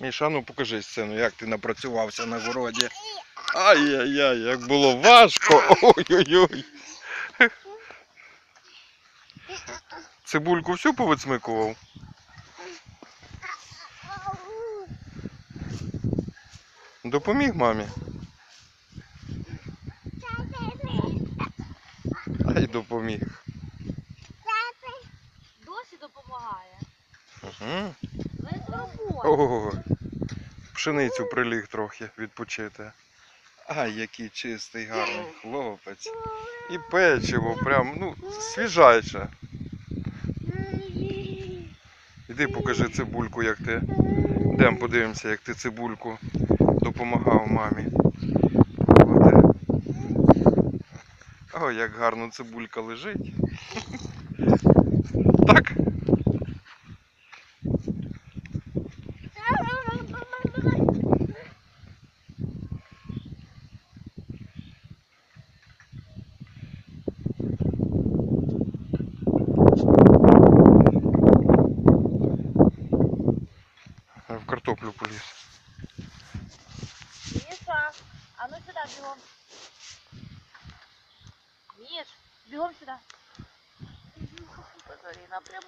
Міша, ну покажи сцену, як ти напрацювався на городі. Ай-яй-яй, як було важко. Ой-ой-ой. Цибульку всю повицмикував? Допоміг мамі? Ай, допоміг. Досі допомагає. Угу. Ого, пшеницю приліг трохи відпочити. Ай, який чистий, гарний хлопець. І печиво, прям, ну, свіжайше. Іди покажи цибульку, як ти. Йдемо подивимося, як ти цибульку допомагав мамі. О, як гарно цибулька лежить. Так? Картоплю поліз. Міша, а ну сюди бігом. Міш, бігом сюди. Зоріна прям